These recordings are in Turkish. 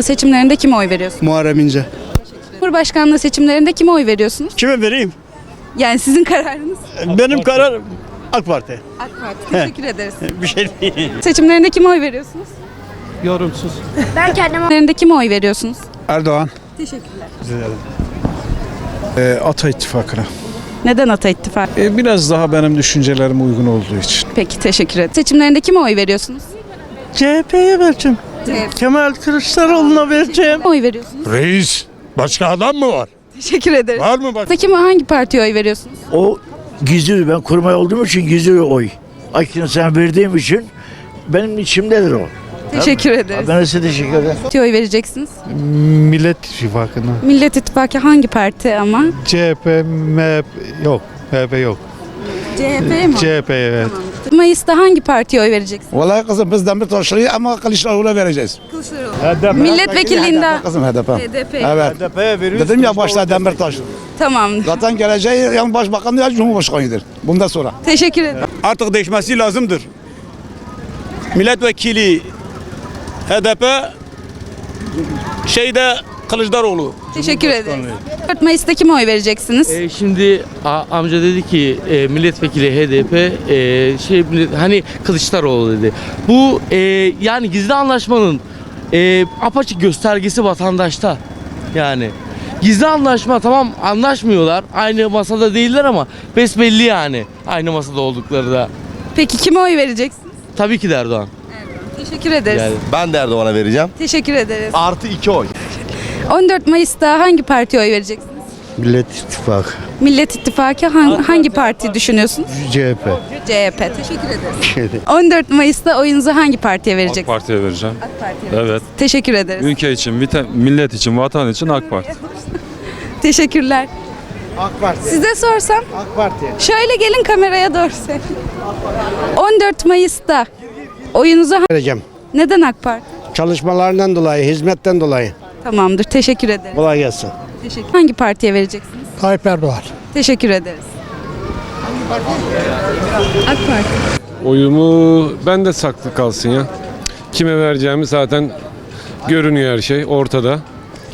Seçimlerinde kime oy veriyorsunuz? Muharrem İnce. Cumhurbaşkanlığı seçimlerinde kime oy veriyorsunuz? Kime vereyim? Yani sizin kararınız. Benim karar AK Parti. AK Parti. Teşekkür ederiz. Bir şey değil. Seçimlerinde kime oy veriyorsunuz? Yorumsuz. Seçimlerinde kime oy veriyorsunuz? Erdoğan. Teşekkürler. E, Ata İttifakı'na. Neden Ata İttifakı? E, biraz daha benim düşüncelerime uygun olduğu için. Peki teşekkür ederim. Seçimlerinde kime oy veriyorsunuz? CHP'ye vereceğim. Kemal Kılıçdaroğlu'na vereceğim. Oy veriyorsunuz? Reis. Başka adam mı var? Teşekkür ederiz. Var mı başka? Kime hangi partiye oy veriyorsunuz? O gizli ben kurmay olduğum için gizli oy. Akine sen verdiğim için benim içimdedir o. Teşekkür ederiz. Ben size teşekkür ederim. Partiye oy vereceksiniz. Millet İttifakı'na. Millet İttifakı hangi parti ama? CHP, MHP yok. MHP yok. CHP mi? CHP evet. Mayıs'ta hangi partiye oy vereceksiniz? Vallahi kızım biz Demirtaşlı'yı ama Kılıçdaroğlu'na vereceğiz. Milletvekilliğinde Kızım HDP. HDP. Evet. HDP'ye veriyoruz. Dedim ya başta Demirtaş. Tamam. Zaten geleceği ya başbakanı ya cumhurbaşkanıdır. Bundan sonra. Teşekkür ederim. Artık değişmesi lazımdır. Milletvekili HDP şeyde Kılıçdaroğlu. Teşekkür ederim. 4 Mayıs'ta kime oy vereceksiniz? E, şimdi a- amca dedi ki e, milletvekili HDP e, şey millet- hani Kılıçdaroğlu dedi. Bu e, yani gizli anlaşmanın e, apaçık göstergesi vatandaşta. Yani gizli anlaşma tamam anlaşmıyorlar. Aynı masada değiller ama besbelli yani aynı masada oldukları da. Peki kime oy vereceksiniz? Tabii ki de Erdoğan. Teşekkür ederiz. Yani. Ben de Erdoğan'a vereceğim. Teşekkür ederiz. Artı iki oy. 14 Mayıs'ta hangi partiye oy vereceksiniz? Millet İttifakı. Millet İttifakı hangi, hangi parti düşünüyorsunuz? CHP. CHP. Teşekkür ederiz. 14 Mayıs'ta oyunuzu hangi partiye AK vereceksiniz? Parti'ye vereceğim. AK Parti'ye. Evet. Teşekkür ederiz. Ülke için, millet için, vatan için AK Parti. Teşekkürler. AK Parti. Size sorsam AK Parti. şöyle gelin kameraya doğru sen. 14 Mayıs'ta oyunuzu ha- Vereceğim. neden AK Parti? Çalışmalarından dolayı, hizmetten dolayı. Tamamdır. Teşekkür ederim. Kolay gelsin. Teşekkür. Hangi partiye vereceksiniz? Tayyip Erdoğan. Teşekkür ederiz. AK Parti. Oyumu ben de saklı kalsın ya. Kime vereceğimi zaten görünüyor her şey ortada.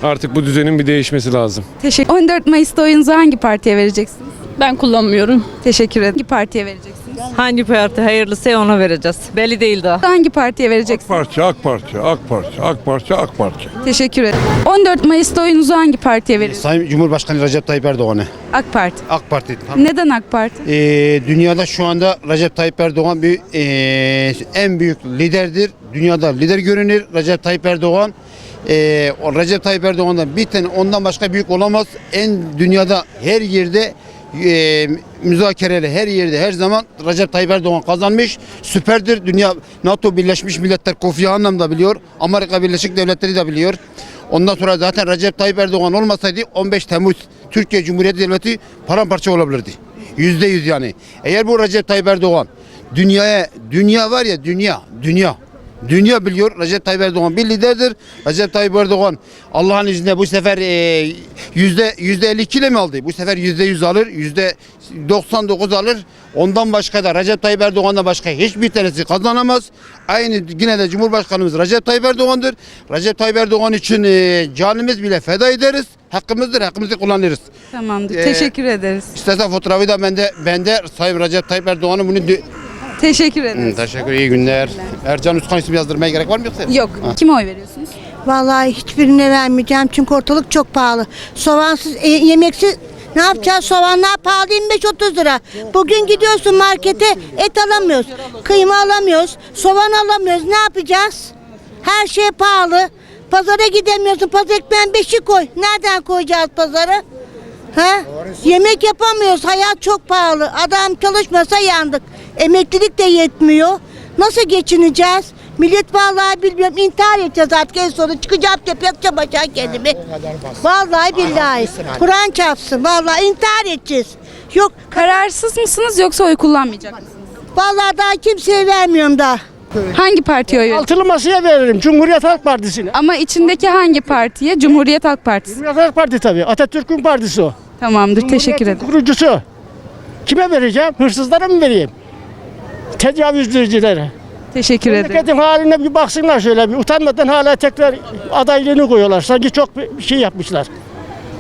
Artık bu düzenin bir değişmesi lazım. Teşekkür. 14 Mayıs'ta oyunuzu hangi partiye vereceksiniz? Ben kullanmıyorum. Teşekkür ederim. Hangi partiye vereceksiniz? Hangi parti hayırlısı ona vereceğiz. Belli değil daha. Hangi partiye vereceksiniz? Parti, AK Parti, AK Parti, AK Parti, AK Parti. Teşekkür ederim. 14 Mayıs'ta oyunuzu hangi partiye veriyorsunuz? Sayın Cumhurbaşkanı Recep Tayyip Erdoğan'ı. AK Parti. AK Parti. Neden AK Parti? Ee, dünyada şu anda Recep Tayyip Erdoğan bir ee, en büyük liderdir. Dünyada lider görünür Recep Tayyip Erdoğan. Ee, o Recep Tayyip Erdoğan'dan bir tane ondan başka büyük olamaz. En dünyada her yerde ee, müzakereli her yerde her zaman Recep Tayyip Erdoğan kazanmış. Süperdir. Dünya NATO Birleşmiş Milletler Kofi Annan da biliyor. Amerika Birleşik Devletleri de biliyor. Ondan sonra zaten Recep Tayyip Erdoğan olmasaydı 15 Temmuz Türkiye Cumhuriyeti Devleti paramparça olabilirdi. Yüzde yüz yani. Eğer bu Recep Tayyip Erdoğan dünyaya, dünya var ya dünya, dünya. Dünya biliyor Recep Tayyip Erdoğan bir liderdir. Recep Tayyip Erdoğan Allah'ın izniyle bu sefer e, yüzde yüzde 52 ile mi aldı? Bu sefer yüzde 100 alır, yüzde 99 alır. Ondan başka da Recep Tayyip Erdoğan'dan başka hiçbir tanesi kazanamaz. Aynı yine de Cumhurbaşkanımız Recep Tayyip Erdoğan'dır. Recep Tayyip Erdoğan için e, canımız bile feda ederiz. Hakkımızdır, hakkımızı kullanırız. Tamamdır. Ee, Teşekkür ederiz. İstersen fotoğrafı da bende, bende Sayın Recep Tayyip Erdoğan'ın bunu... Teşekkür ederiz. teşekkür iyi günler. Ercan Üskan isim yazdırmaya gerek var mı yoksa? Yok. Kime oy veriyorsunuz? Vallahi hiçbirine vermeyeceğim çünkü ortalık çok pahalı. Soğansız, e, yemeksiz ne yapacağız? Soğanlar pahalı 25-30 lira. Bugün gidiyorsun markete et alamıyoruz. Kıyma alamıyoruz. Soğan alamıyoruz. Ne yapacağız? Her şey pahalı. Pazara gidemiyorsun. Pazar ekmeğin beşi koy. Nereden koyacağız pazara? Ha? Yemek yapamıyoruz. Hayat çok pahalı. Adam çalışmasa yandık. Emeklilik de yetmiyor. Nasıl geçineceğiz? Millet vallahi bilmiyorum intihar edeceğiz artık en sonunda çıkacağım tepeye yakacağım aşağı kendimi. Vallahi billahi. Kur'an çarpsın vallahi intihar edeceğiz. Yok Kararsız mısınız yoksa oy kullanmayacak mısınız? vallahi daha kimseye vermiyorum daha. Hangi partiye oy? Altılı masaya veririm. Cumhuriyet Halk Partisi'ne. Ama içindeki hangi partiye? Cumhuriyet Halk Partisi. Cumhuriyet Halk Parti tabii. Atatürk'ün partisi o. Tamamdır. Teşekkür ederim. Kurucusu. Kime vereceğim? Hırsızlara mı vereyim? Tecavüzcülere. Teşekkür ederim. Memleketin haline bir baksınlar şöyle bir. Utanmadan hala tekrar adaylığını koyuyorlar. Sanki çok bir şey yapmışlar.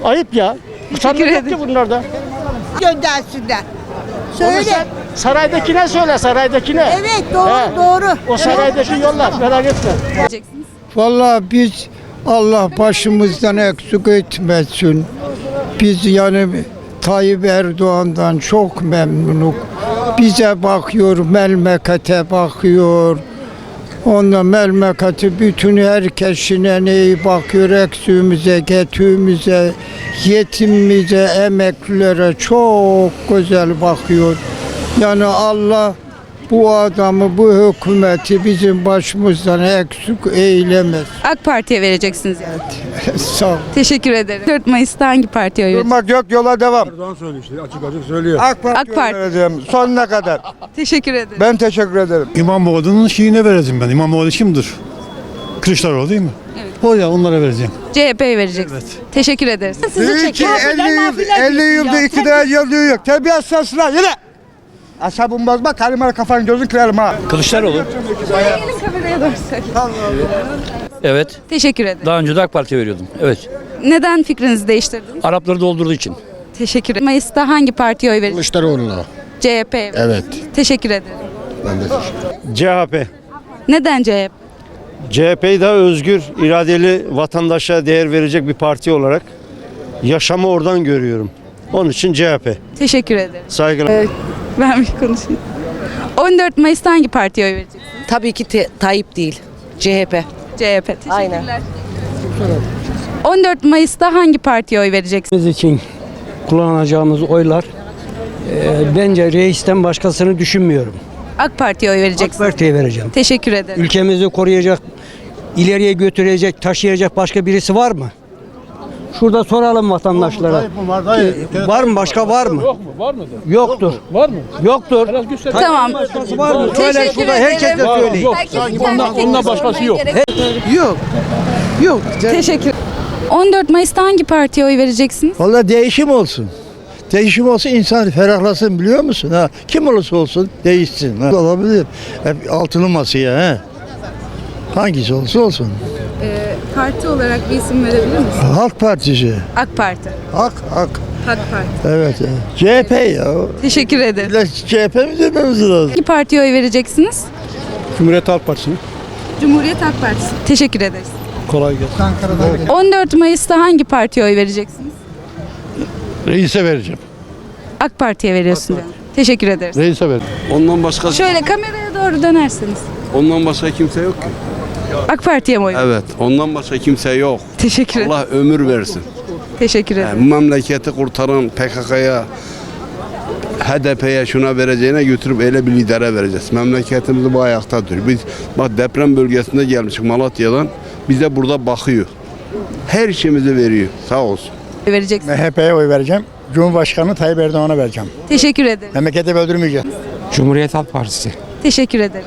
Ayıp ya. Utanmak yok ki ederim. bunlarda. Göndersinler. Onu Söyle. sen saraydakine söyle saraydakine. Evet doğru He. doğru. O saraydaki yollar merak etme. Vereceksiniz. Vallahi biz Allah başımızdan eksik etmesin. Biz yani Tayyip Erdoğan'dan çok memnunuk. Bize bakıyor, memlekete bakıyor. Onunla memleketi bütün herkesine iyi bakıyor. Eksiğimize, getüğümüze, yetimimize, emeklilere çok güzel bakıyor. Yani Allah bu adamı, bu hükümeti bizim başımızdan eksik eylemez. AK Parti'ye vereceksiniz yani. Sağ ol. Teşekkür ederim. 4 Mayıs'ta hangi partiye oy vereceksiniz? Durmak yok yola devam. AK Parti AK Parti. vereceğim sonuna kadar. Teşekkür ederim. Ben teşekkür ederim. İmamoğlu'nun şeyine vereceğim ben. İmamoğlu kimdir? Kılıçdaroğlu değil mi? Evet. O ya onlara vereceğim. CHP'ye vereceksiniz. Teşekkür ederiz. İyi ki 50 yıl, 50 yılda iktidar yolu yok. Terbiyesiz sesler yine. Asabım bozma, kalimara kafanı gözün kırarım ha. Kılıçdaroğlu. kameraya doğru söyle. Evet. Teşekkür ederim. Daha önce de AK Parti'ye veriyordum. Evet. Neden fikrinizi değiştirdiniz? Arapları doldurduğu için. Teşekkür ederim. Mayıs'ta hangi partiye oy vereceksiniz? Kılıçdaroğlu'na. CHP. Evet. Teşekkür ederim. CHP. Neden CHP? CHP'yi daha özgür, iradeli vatandaşa değer verecek bir parti olarak yaşamı oradan görüyorum. Onun için CHP. Teşekkür ederim. Saygılar. Ben bir konuşayım. 14 Mayıs'ta hangi partiye oy vereceksiniz? Tabii ki Tayyip değil. CHP. CHP. Teşekkürler. Aynen. 14 Mayıs'ta hangi partiye oy vereceksiniz? Biz için kullanacağımız oylar e, bence reisten başkasını düşünmüyorum. AK Parti'ye oy vereceksiniz. Parti'ye vereceğim. Teşekkür ederim. Ülkemizi koruyacak, ileriye götürecek, taşıyacak başka birisi var mı? Şurada soralım vatandaşlara. Ee, var mı? Başka var mı? Yok mu? Var mı? Yoktur. Var mı? Yoktur. Tamam. Var mı? Söyle Teşekkür şurada ederim. herkes de söyleyin. Ondan, başkası yok. Yok. Yok. Teşekkür. 14 Mayıs'ta hangi partiye oy vereceksiniz? Valla değişim olsun. Değişim olsun insan ferahlasın biliyor musun? Ha? Kim olursa olsun değişsin. Ha? Olabilir. Hep altılı masaya he. Hangisi olursa olsun. Parti olarak bir isim verebilir misiniz? Halk Partisi. AK Parti. Hak hak. AK Parti. Evet. evet. CHP ya. Teşekkür ederim. İlla CHP mi dememiz lazım? Hangi partiye oy vereceksiniz? Cumhuriyet Halk Partisi. Cumhuriyet Halk Partisi. Teşekkür ederiz. Kolay gelsin. 14 Mayıs'ta hangi partiye oy vereceksiniz? Reis'e vereceğim. AK Parti'ye veriyorsun. diyorum. Teşekkür ederiz. Reis'e vereceğim. Ondan başka Şöyle kameraya doğru dönerseniz. ondan başka kimse yok ki. AK Parti'ye mi oy? Evet. Ondan başka kimse yok. Teşekkür ederim. Allah ömür versin. Teşekkür ederim. Yani memleketi kurtaran PKK'ya HDP'ye şuna vereceğine götürüp öyle bir lidere vereceğiz. Memleketimizi bu ayakta duruyor. Biz bak deprem bölgesinde gelmişik Malatya'dan. Bize burada bakıyor. Her şeyimizi veriyor. Sağ olsun. Vereceksiniz. MHP'ye oy vereceğim. Cumhurbaşkanı Tayyip Erdoğan'a vereceğim. Teşekkür ederim. Memleketi öldürmeyeceğiz. Cumhuriyet Halk Partisi. Teşekkür ederim.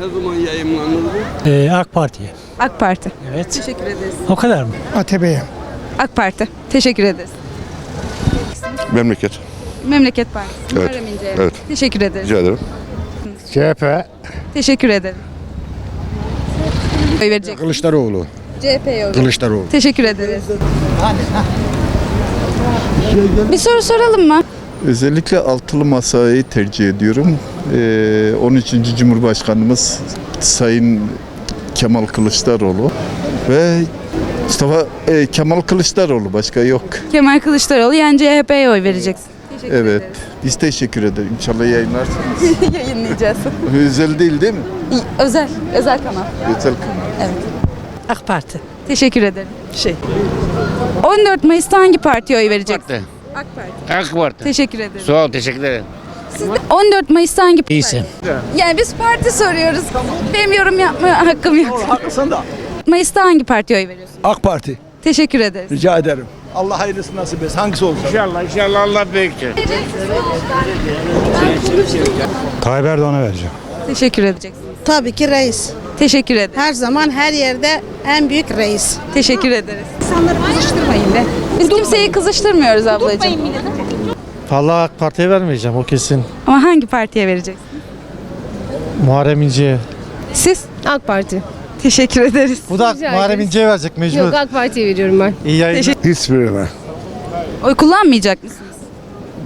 Ne zaman yayınlanır bu? Ee, AK Parti'ye. AK Parti. Evet. Teşekkür ederiz. O kadar mı? ATP'ye. AK Parti. Teşekkür ederiz. Memleket. Memleket Partisi. Evet, Muharrem İnce. evet. Teşekkür ederiz. ederim. CHP. Teşekkür ederim. Oy verecek. Kılıçdaroğlu. CHP'ye oy. Kılıçdaroğlu. Teşekkür ederiz. Bir soru soralım mı? Özellikle altılı masayı tercih ediyorum. Ee, 13. Cumhurbaşkanımız Sayın Kemal Kılıçdaroğlu ve Mustafa e, Kemal Kılıçdaroğlu başka yok. Kemal Kılıçdaroğlu yani CHP'ye oy vereceksin. Teşekkür Evet. ederiz. Biz teşekkür ederim. İnşallah yayınlarsınız. Yayınlayacağız. Özel değil değil mi? Özel, özel kanal. Özel kanal. AK Parti. Teşekkür ederim. Şey. 14 Mayıs'ta hangi partiye oy vereceksin? Parti. AK Parti. AK Parti. Teşekkür ederim. Sağ ol, teşekkür ederim. Siz de 14 Mayıs'ta hangi parti? Yani biz parti soruyoruz. Benim yorum yapma hakkım yok. Haklısın da. Mayıs'ta hangi partiye oy veriyorsun? AK Parti. Teşekkür ederiz. Rica ederim. Allah hayırlısı nasip etsin. Hangisi olsun? İnşallah, inşallah Allah büyüktür. Tayyip Erdoğan'a vereceğim. Teşekkür edeceksin. Tabii ki reis. Teşekkür ederim. Her zaman her yerde en büyük reis. Teşekkür ederiz. İnsanları kızıştırmayın be. Biz kimseyi kızıştırmıyoruz ablacığım. Vallahi AK Parti'ye vermeyeceğim o kesin. Ama hangi partiye vereceksin? Muharrem İnce'ye. Siz? AK Parti. Teşekkür ederiz. Bu da Rica Muharrem ederiz. İnce'ye verecek mecbur. AK Parti'ye veriyorum ben. İyi yayınlar. Hiçbirine. Oy kullanmayacak mısınız?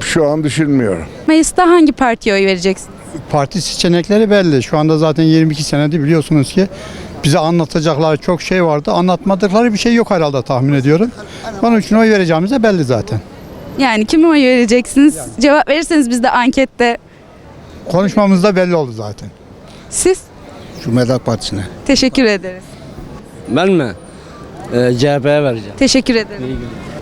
Şu an düşünmüyorum. Mayıs'ta hangi partiye oy vereceksin? Parti seçenekleri belli. Şu anda zaten 22 senedir biliyorsunuz ki bize anlatacakları çok şey vardı. Anlatmadıkları bir şey yok herhalde tahmin ediyorum. Onun için oy vereceğimiz de belli zaten. Yani kime oy vereceksiniz? Cevap verirseniz biz de ankette. Konuşmamızda belli oldu zaten. Siz? Cumhuriyet Partisi'ne. Teşekkür ederiz. Ben mi? Ee, CHP'ye vereceğim. Teşekkür ederim.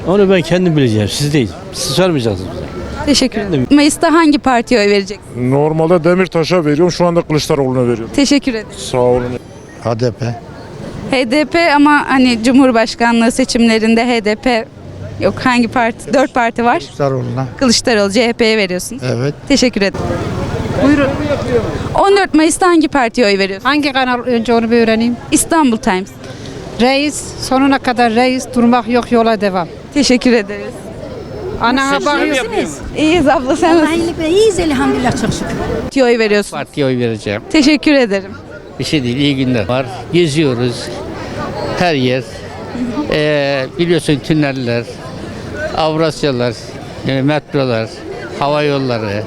Onu ben kendim bileceğim. Siz değil. Siz sormayacaksınız bize. Teşekkür ederim. Mayıs'ta hangi partiye oy vereceksin? Normalde Demirtaş'a veriyorum. Şu anda Kılıçdaroğlu'na veriyorum. Teşekkür ederim. Sağ olun. HDP. HDP ama hani Cumhurbaşkanlığı seçimlerinde HDP yok hangi parti? Dört parti var. Kılıçdaroğlu'na. Kılıçdaroğlu CHP'ye veriyorsunuz. Evet. Teşekkür ederim. Buyurun. 14 Mayıs'ta hangi partiye oy veriyorsun? Hangi kanal önce onu bir öğreneyim. İstanbul Times. Reis sonuna kadar reis durmak yok yola devam. Teşekkür ederiz. Anana bakıyorsunuz. İyiyiz abla sen nasılsın? İyiyiz elhamdülillah çok şükür. Partiye oy veriyorsun. Partiye oy vereceğim. Teşekkür ederim. Bir şey değil. iyi günler var. Geziyoruz. Her yer. Ee, biliyorsun tüneller, Avrasyalar, e, metrolar, hava yolları,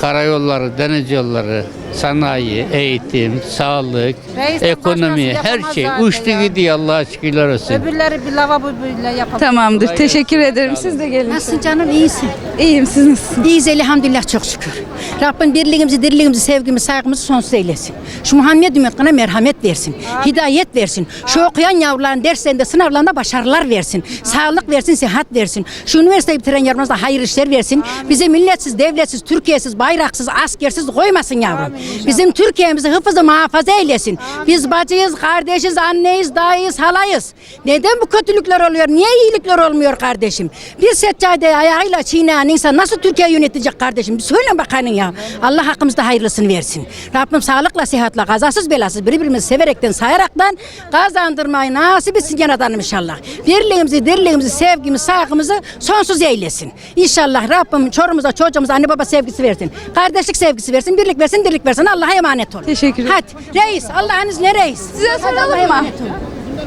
karayolları, deniz yolları, sanayi, eğitim, sağlık, Reisten ekonomi, başkası her yapamaz şey zaten uçtu ya. gidiyor Allah'a şükürler olsun. Öbürleri bir lavabo böyle yapalım. Tamamdır. Teşekkür ederim. Siz de gelin. Nasılsın canım iyisin? İyiyim siz nasılsınız? İyiyiz elhamdülillah çok şükür. Rabbim birliğimizi, dirliğimizi, sevgimizi, saygımızı sonsuz eylesin. Şu Muhammed ümmetine merhamet versin. Hidayet versin. Şu okuyan yavruların derslerinde, sınavlarında başarılar versin. Sağlık versin, sıhhat versin. Şu üniversiteyi bitiren yavrularımıza hayırlı işler versin. Bizi milletsiz, devletsiz, Türkiye'siz, bayraksız, askersiz koymasın yavrum. Bizim Türkiye'mizi hıfızı muhafaza eylesin. Biz bacıyız, kardeşiz, anneyiz, dayıyız, halayız. Neden bu kötülükler oluyor? Niye iyilikler olmuyor kardeşim? Bir seccadeyi ayağıyla çiğneyen insan nasıl Türkiye yönetecek kardeşim? Bir söyle bakalım ya. Allah hakkımızda hayırlısını versin. Rabbim sağlıkla, sıhhatle, kazasız belasız birbirimizi severekten, sayaraktan kazandırmayı nasip etsin yaradanım inşallah. Birliğimizi, dirliğimizi, sevgimizi, saygımızı sonsuz eylesin. İnşallah Rabbim çorumuza, çocuğumuza anne baba sevgisi versin. Kardeşlik sevgisi versin, birlik versin, dirlik versin. Allah'a emanet olun. Teşekkür ederim. Hadi reis, Allah'ın izniyle reis. Size soralım mı?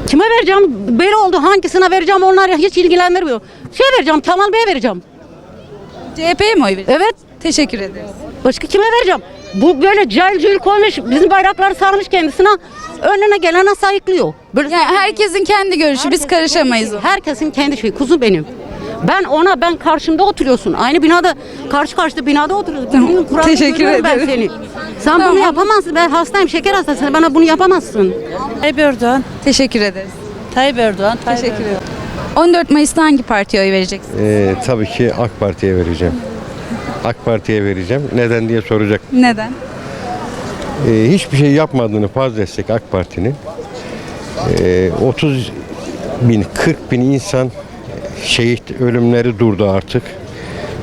Kime vereceğim? Böyle oldu. Hangisine vereceğim? Onlar hiç ilgilendirmiyor. Şey vereceğim. Kemal Bey'e vereceğim. CHP'ye mi oy veriyorsun? Evet. Teşekkür ederiz. Başka kime vereceğim? Bu böyle cahil cahil koymuş. Bizim bayrakları sarmış kendisine. Önüne gelene sayıklıyor. Böyle Yani herkesin kendi görüşü. Biz karışamayız. Herkesin kendi şeyi. Kuzu benim. Ben ona ben karşımda oturuyorsun. Aynı binada karşı karşıda binada oturuyorsun. Kuralını Teşekkür görüyorum ben ederim. seni. Sen Tamam. bunu yapamazsın. Ben hastayım şeker hastası. Bana bunu yapamazsın. Tayyip Erdoğan. Teşekkür ederiz. Tayyip Erdoğan. Teşekkür ederim. 14 Mayıs'ta hangi partiye oy vereceksin? Ee, tabii ki AK Parti'ye vereceğim. AK Parti'ye vereceğim. Neden diye soracak. Neden? Ee, hiçbir şey yapmadığını farz etsek AK Parti'nin ee, 30 bin, 40 bin insan şehit ölümleri durdu artık.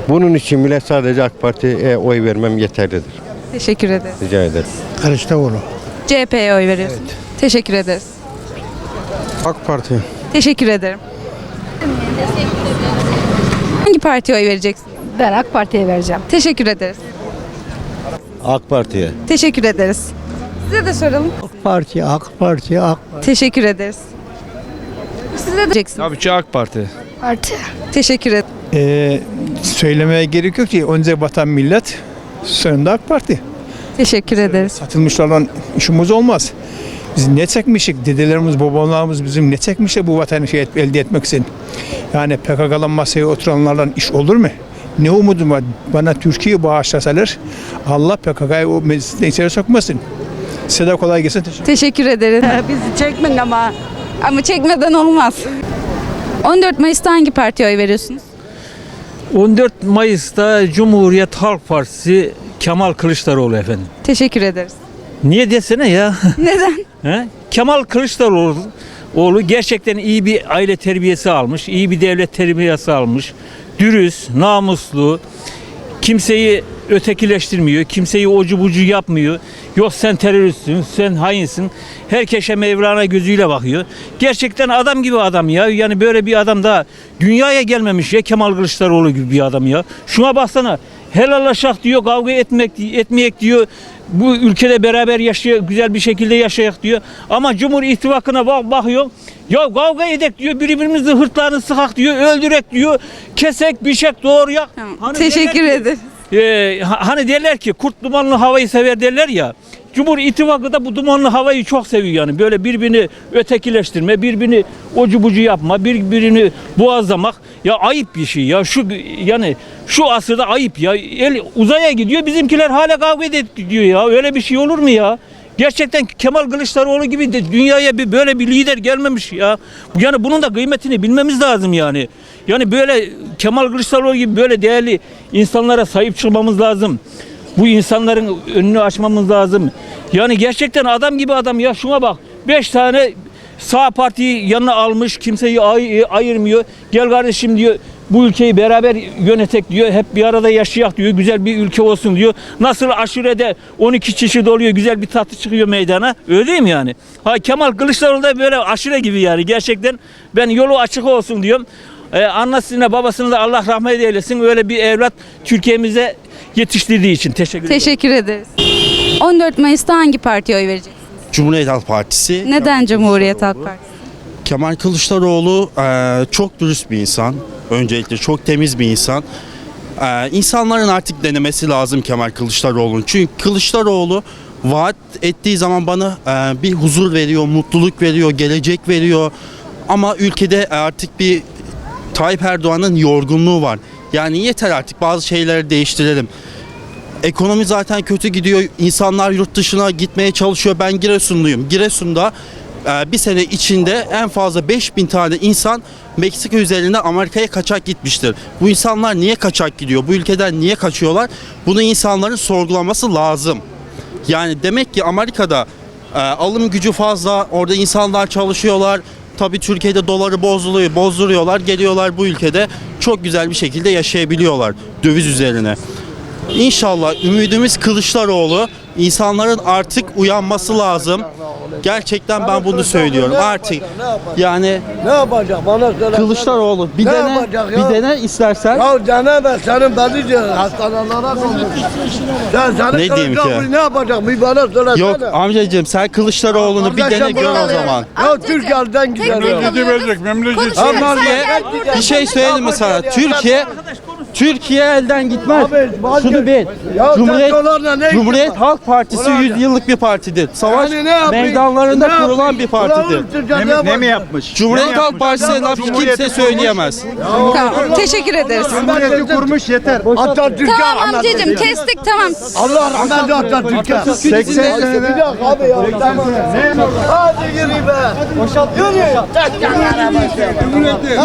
Bunun için bile sadece AK Parti'ye oy vermem yeterlidir. Teşekkür ederiz. Rica ederim. Kılıçdaroğlu. CHP'ye oy veriyorsun. Teşekkür ederiz. AK Parti. Teşekkür ederim. Hangi partiye oy vereceksin? Ben AK Parti'ye vereceğim. Teşekkür ederiz. AK Parti'ye. Teşekkür ederiz. Size de soralım. Parti, AK Parti, AK Teşekkür ederiz. Size de diyeceksin. Tabii ki AK Parti. Teşekkür ederim. Ee, söylemeye gerek yok ki önce vatan millet sonunda AK Parti. Teşekkür ederiz. Satılmışlarla işimiz olmaz. Biz ne çekmişik? Dedelerimiz, babalarımız bizim ne çekmişler bu vatanı şey elde etmek için? Yani PKK'la masaya oturanlarla iş olur mu? Ne umudum var? Bana Türkiye bağışlasalar Allah PKK'yı o meclisine içeri sokmasın. Size de kolay gelsin. Teşekkür Teşekkür ederim. Bizi çekmeyin ama. Ama çekmeden olmaz. 14 Mayıs'ta hangi partiye oy veriyorsunuz? 14 Mayıs'ta Cumhuriyet Halk Partisi Kemal Kılıçdaroğlu efendim. Teşekkür ederiz. Niye desene ya? Neden? He? Kemal Kılıçdaroğlu oğlu gerçekten iyi bir aile terbiyesi almış, iyi bir devlet terbiyesi almış. Dürüst, namuslu, kimseyi ötekileştirmiyor, kimseyi ocu bucu yapmıyor. Yok sen teröristsin, sen hainsin. Herkese Mevlana gözüyle bakıyor. Gerçekten adam gibi adam ya. Yani böyle bir adam da dünyaya gelmemiş ya Kemal Kılıçdaroğlu gibi bir adam ya. Şuna baksana. Helallaşak diyor, kavga etmek etmeyek diyor. Bu ülkede beraber yaşaya güzel bir şekilde yaşayak diyor. Ama Cumhur İttifakı'na bak, bakıyor. Ya kavga edek diyor, birbirimizin hırtlarını sıkak diyor, öldürek diyor, kesek, bişek, doğrayak. Hani Teşekkür ederim. Ha- hani derler ki kurt dumanlı havayı sever derler ya. Cumhur İttifakı da bu dumanlı havayı çok seviyor yani. Böyle birbirini ötekileştirme, birbirini ocu bucu yapma, birbirini boğazlamak. Ya ayıp bir şey ya. Şu yani şu asırda ayıp ya. El uzaya gidiyor bizimkiler hala kavga edip gidiyor ya. Öyle bir şey olur mu ya? Gerçekten Kemal Kılıçdaroğlu gibi de dünyaya bir böyle bir lider gelmemiş ya. Yani bunun da kıymetini bilmemiz lazım yani. Yani böyle Kemal Kılıçdaroğlu gibi böyle değerli insanlara sahip çıkmamız lazım. Bu insanların önünü açmamız lazım. Yani gerçekten adam gibi adam ya şuna bak. Beş tane sağ partiyi yanına almış kimseyi ay- ayırmıyor. Gel kardeşim diyor bu ülkeyi beraber yönetek diyor. Hep bir arada yaşayak diyor. Güzel bir ülke olsun diyor. Nasıl aşurede 12 çeşit oluyor. Güzel bir tatlı çıkıyor meydana. Öyle değil mi yani? Ha Kemal Kılıçdaroğlu da böyle aşure gibi yani. Gerçekten ben yolu açık olsun diyorum. Ee, annesine babasına da Allah rahmet eylesin. Öyle bir evlat Türkiye'mize yetiştirdiği için teşekkür ederim. Teşekkür ederiz. 14 Mayıs'ta hangi partiye oy vereceksiniz? Cumhuriyet Halk Partisi. Neden Cumhuriyet Halk Partisi? Kemal Kılıçdaroğlu eee, çok dürüst bir insan. Öncelikle çok temiz bir insan. Eee insanların artık denemesi lazım Kemal Kılıçdaroğlu'nun. Çünkü Kılıçdaroğlu vaat ettiği zaman bana eee, bir huzur veriyor, mutluluk veriyor, gelecek veriyor. Ama ülkede artık bir Tayyip Erdoğan'ın yorgunluğu var. Yani yeter artık bazı şeyleri değiştirelim. Ekonomi zaten kötü gidiyor. İnsanlar yurt dışına gitmeye çalışıyor. Ben Giresunluyum. Giresun'da e, bir sene içinde en fazla 5000 tane insan Meksika üzerinden Amerika'ya kaçak gitmiştir. Bu insanlar niye kaçak gidiyor? Bu ülkeden niye kaçıyorlar? Bunu insanların sorgulaması lazım. Yani demek ki Amerika'da e, alım gücü fazla, orada insanlar çalışıyorlar. Tabii Türkiye'de doları bozuluyor, bozduruyorlar, geliyorlar bu ülkede çok güzel bir şekilde yaşayabiliyorlar döviz üzerine. İnşallah ümidimiz Kılıçdaroğlu. İnsanların artık uyanması lazım. Gerçekten ben bunu söylüyorum. Artık yani Ne yapacak bana söyle. Kılıçdaroğlu bir Ne dene yapacak ya? bir dene istersen. Ya deneme senin beni hastanelara konuş. Sen seni Ne diyeyim ki? Ne yapacak bir bana söylesene. Yok amcacığım sen Kılıçdaroğlu'nu bir dene gör o zaman. Ya Türkiye'den gidelim. Ama bir, bir şey söyleyeyim mi sana? Türkiye Türkiye elden gitmez. Şunu bil. Ya Cumhuriyet, ne Cumhuriyet? Halk Partisi Ulan- 100 yıllık bir partidir. Savaş Yani ne meydanlarında Ne kurulan yapayım? bir partidir. Ulan Türkiye ne mi yapmış? Cumhuriyet Halk Partisi'ne laf kimse söyleyemez. Tamam. Teşekkür ederiz. Cumhuriyeti kurmuş yeter. Atatürk'e Tamam amcacığım kestik tamam. Allah rahmetli Atatürk'e. 80 Bir dakika abi ya. Hadi yürü be. Yürü.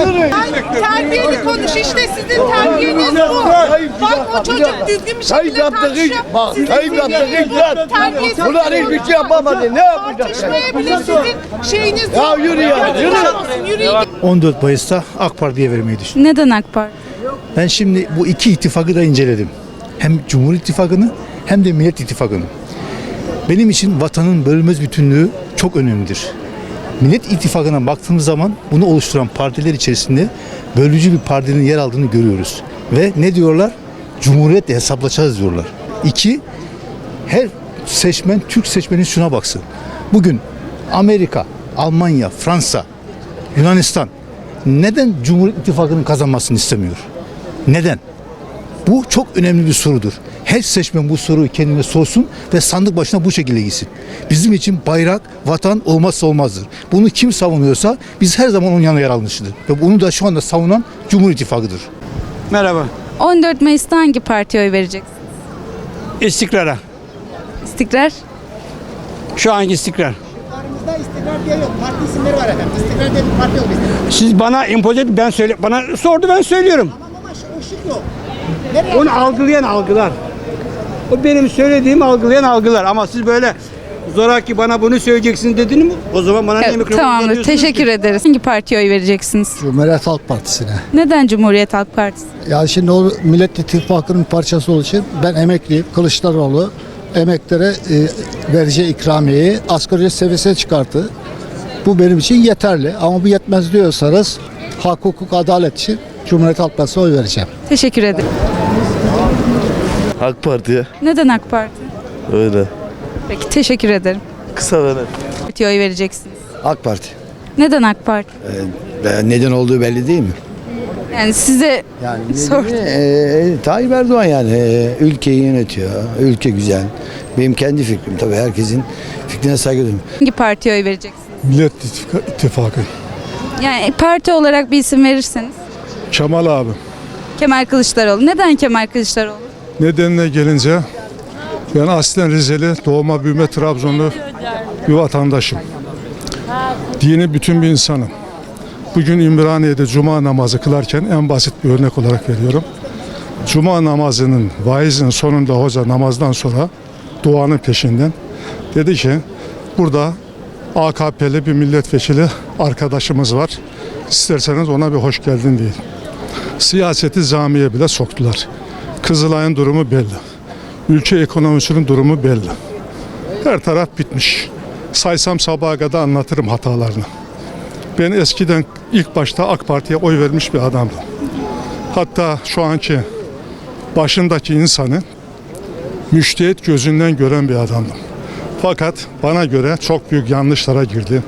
Yürü. Terbiyeli konuş işte sizin terbiyeniz. Bak o çocuk düzgün bir şekilde tartışıyor. bak Tayyip yaptığı işler. Bunlar hiçbir şey yapamadı. Ne yapacak? Tartışmaya bile sizin şeyiniz Ya yürü ya, yürü. Yürü. 14 Mayıs'ta AK Parti'ye vermeyi düşünüyorum. Neden AK Parti? Ben şimdi bu iki ittifakı da inceledim. Hem Cumhur İttifakı'nı hem de Millet İttifakı'nı. Benim için vatanın bölünmez bütünlüğü çok önemlidir. Millet İttifakı'na baktığımız zaman bunu oluşturan partiler içerisinde bölücü bir partinin yer aldığını görüyoruz. Ve ne diyorlar? Cumhuriyetle hesaplaşacağız diyorlar. İki, her seçmen, Türk seçmenin şuna baksın. Bugün Amerika, Almanya, Fransa, Yunanistan neden Cumhur İttifakı'nın kazanmasını istemiyor? Neden? Bu çok önemli bir sorudur. Her seçmen bu soruyu kendine sorsun ve sandık başına bu şekilde gitsin. Bizim için bayrak, vatan olmazsa olmazdır. Bunu kim savunuyorsa biz her zaman onun yanına yer almışızdır. Ve bunu da şu anda savunan Cumhur İttifakı'dır. Merhaba. 14 Mayıs'ta hangi partiye oy vereceksiniz? İstikrara. İstikrar. Şu anki istikrar. İstikrar diye yok. Parti isimleri var efendim. İstikrar diye bir parti yok bizde. Siz bana empoze et, ben söyle bana sordu ben söylüyorum. Ama o şık yok. Onu algılayan algılar. O benim söylediğimi algılayan algılar ama siz böyle zoraki bana bunu söyleyeceksin dedin mi? O zaman bana niye Evet, mikrofon tamamdır. uzatıyorsunuz Teşekkür ki? ederiz. Hangi partiye oy vereceksiniz? Cumhuriyet Halk Partisi'ne. Neden Cumhuriyet Halk Partisi? Ya şimdi o Millet İttifakı'nın bir parçası olduğu için ben emekliyim. Kılıçdaroğlu emeklere e, vereceği ikramiyeyi asgari ücret seviyesine çıkarttı. Bu benim için yeterli ama bu yetmez diyorsanız hak, hukuk, adalet için Cumhuriyet Halk Partisi'ne oy vereceğim. Teşekkür ederim. AK Parti'ye. Neden AK Parti? Öyle. Peki teşekkür ederim. Kısa ve net. Partiye oy vereceksiniz. AK Parti. Neden AK Parti? neden olduğu belli değil mi? Yani size sordum. Tayyip Erdoğan yani ülkeyi yönetiyor. Ülke güzel. Benim kendi fikrim tabii herkesin fikrine saygı duyuyorum. Hangi partiye oy vereceksiniz? Millet İttifakı. Yani parti olarak bir isim verirseniz. Kemal abi. Kemal Kılıçdaroğlu. Neden Kemal Kılıçdaroğlu? Nedenine gelince ben aslen Rizeli, doğma büyüme Trabzonlu bir vatandaşım. Dini bütün bir insanım. Bugün İmraniye'de cuma namazı kılarken en basit bir örnek olarak veriyorum. Cuma namazının vaizin sonunda hoca namazdan sonra duanın peşinden dedi ki burada AKP'li bir milletvekili arkadaşımız var. İsterseniz ona bir hoş geldin deyin. Siyaseti camiye bile soktular. Kızılay'ın durumu belli. Ülke ekonomisinin durumu belli. Her taraf bitmiş. Saysam sabaha kadar anlatırım hatalarını. Ben eskiden ilk başta AK Parti'ye oy vermiş bir adamdım. Hatta şu anki başındaki insanı müştehit gözünden gören bir adamdım. Fakat bana göre çok büyük yanlışlara girdi.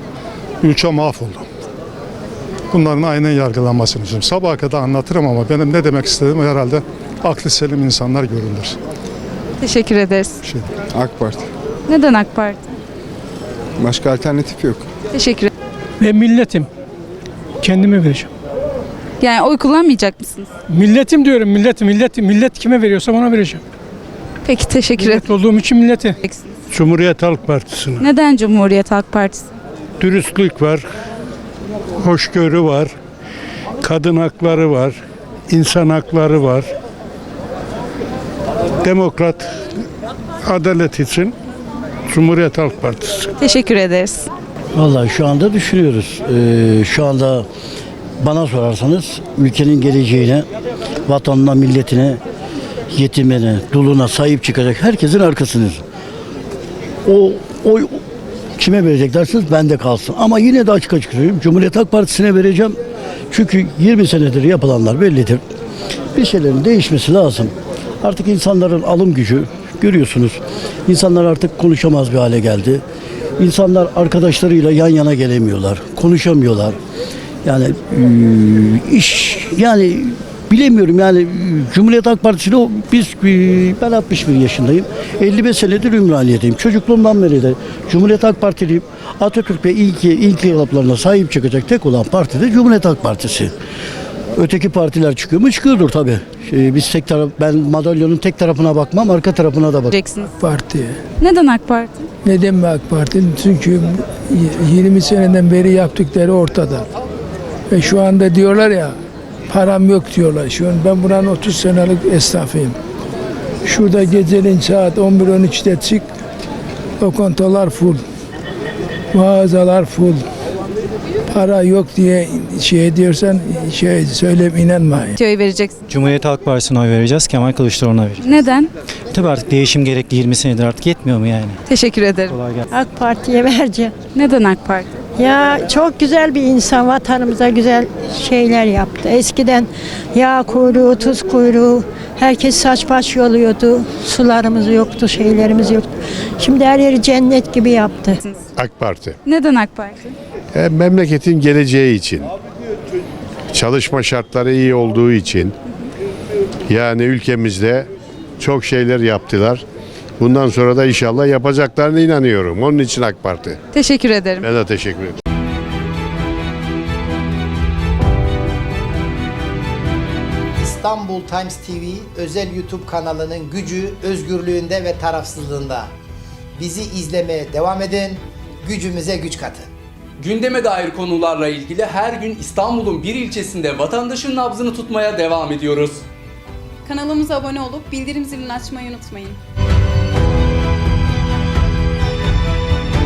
Ülke mahvoldu. Bunların aynen yargılanmasını istiyorum. Sabaha kadar anlatırım ama benim ne demek istediğim herhalde aklı selim insanlar görürler. Teşekkür ederiz. Şey. AK Parti. Neden AK Parti? Başka alternatif yok. Teşekkür ederim. Ve milletim. Kendime vereceğim. Yani oy kullanmayacak mısınız? Milletim diyorum millet millet millet kime veriyorsam ona vereceğim. Peki teşekkür ederim. Millet olduğum için millete. Cumhuriyet Halk Partisi'ne. Neden Cumhuriyet Halk Partisi? Dürüstlük var, hoşgörü var, kadın hakları var, insan hakları var. Demokrat adalet için Cumhuriyet Halk Partisi. Teşekkür ederiz. Vallahi şu anda düşünüyoruz. Ee, şu anda bana sorarsanız ülkenin geleceğine, vatanına, milletine, yetimine, duluna sahip çıkacak herkesin arkasınız. O oy kime verecek dersiniz bende kalsın. Ama yine de açık açık söyleyeyim. Cumhuriyet Halk Partisi'ne vereceğim. Çünkü 20 senedir yapılanlar bellidir. Bir şeylerin değişmesi lazım. Artık insanların alım gücü görüyorsunuz. İnsanlar artık konuşamaz bir hale geldi. İnsanlar arkadaşlarıyla yan yana gelemiyorlar. Konuşamıyorlar. Yani eee, iş yani bilemiyorum yani Cumhuriyet Halk Partisi'ne biz eee, ben 61 yaşındayım. 55 senedir Ümraniye'deyim. Çocukluğumdan beri de Cumhuriyet Halk Partiliyim. Atatürk ve ilki yapılarına sahip çıkacak tek olan parti de Cumhuriyet Halk Partisi. Öteki partiler çıkıyor mu? Çıkıyordur tabii. Şey, biz tek taraf, ben madalyonun tek tarafına bakmam, arka tarafına da bakmam. Vereceksiniz. Parti. Neden AK Parti? Neden mi AK Parti? Çünkü 20 seneden beri yaptıkları ortada. Ve şu anda diyorlar ya param yok diyorlar. Şu an ben buranın 30 senelik esnafıyım. Şurada geceleyin saat 11-13'te çık. Lokantalar full. Mağazalar full. Para yok diye şey diyorsan şey söyleyip inanma. Partiye oy vereceksiniz. Cumhuriyet Halk Partisi'ne oy vereceğiz. Kemal Kılıçdaroğlu'na vereceğiz. Neden? Tabii artık değişim gerekli 20 senedir artık yetmiyor mu yani? Teşekkür ederim. Kolay gelsin. AK Parti'ye vereceğim. Neden AK Parti? Ya çok güzel bir insan vatanımıza güzel şeyler yaptı. Eskiden yağ kuyruğu, tuz kuyruğu, herkes saç baş yoluyordu. Sularımız yoktu, şeylerimiz yoktu. Şimdi her yeri cennet gibi yaptı. AK Parti. Neden AK Parti? E, memleketin geleceği için. Çalışma şartları iyi olduğu için. Yani ülkemizde çok şeyler yaptılar. Bundan sonra da inşallah yapacaklarına inanıyorum. Onun için AK Parti. Teşekkür ederim. Ben de teşekkür ederim. İstanbul Times TV özel YouTube kanalının gücü özgürlüğünde ve tarafsızlığında. Bizi izlemeye devam edin, gücümüze güç katın. Gündeme dair konularla ilgili her gün İstanbul'un bir ilçesinde vatandaşın nabzını tutmaya devam ediyoruz. Kanalımıza abone olup bildirim zilini açmayı unutmayın.